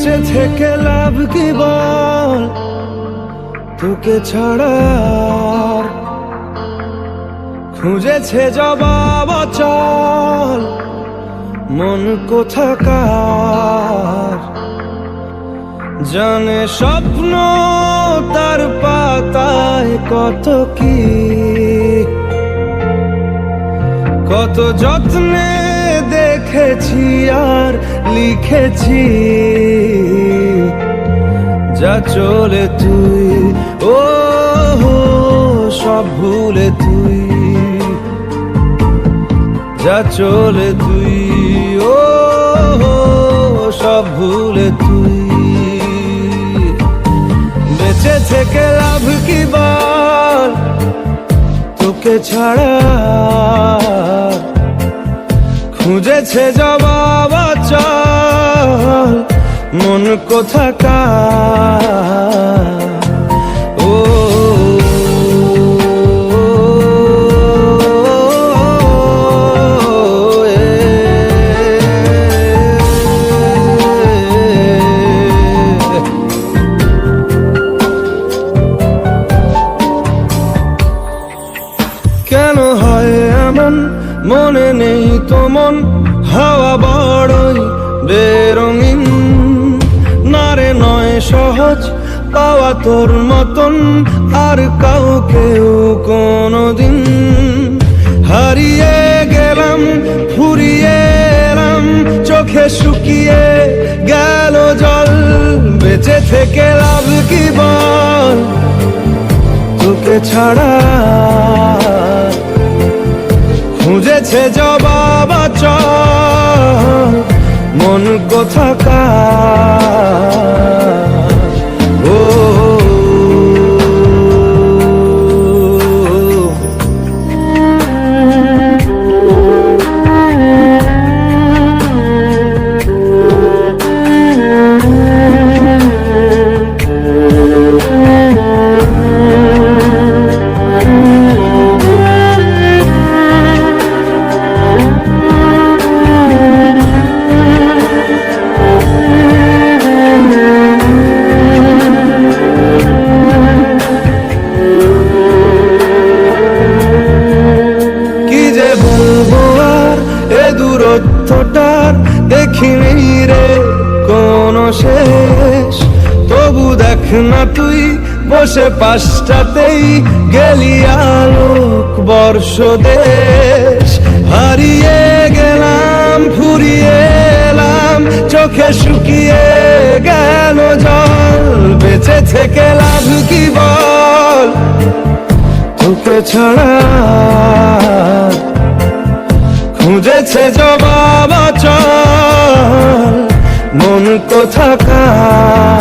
বেঁচে থেকে লাভ কি বল? তোকে ছাড়া খুঁজেছে জবাব চল মন কোথাকার? জানে স্বপ্ন তার পাতায় কত কি? কত যত্নে দেখেছি আর লিখেছি। যা চলে তুই ও সব ভুলে তুই। যা চলে তুই ও সব ভুলে তুই। বেঁচে থেকে লাভ কি বল তোকে ছাড়া খুঁজেছে জবাব চল মন কোথাকার ও কেন হয় এমন মনে নেই তো মন হাওয়া বড়ই বেরঙিন। নারে নয় সহজ, পাওয়া তোর মতন, আর কাউকেও কোনোদিন। হারিয়ে গেলাম, ফুরিয়ে এলাম, চোখে শুকিয়ে গেল জল। বেঁচে থেকে লাভ কি বল? তোকে ছাড়া খুঁজেছে জবাব মন কোথাকার? দূরত্বটার দেখিনি রে, কোনো শেষ। তবু দেখ না তুই, বসে পাশটাতেই গেলি আলোক বর্ষ দেশ। হারিয়ে গেলাম, ফুরিয়ে এলাম, চোখে শুকিয়ে গেল জল। বেঁচে থেকে লাভ কি বল? তোকে ছাড়া খুঁজেছে জবাব কোথাকার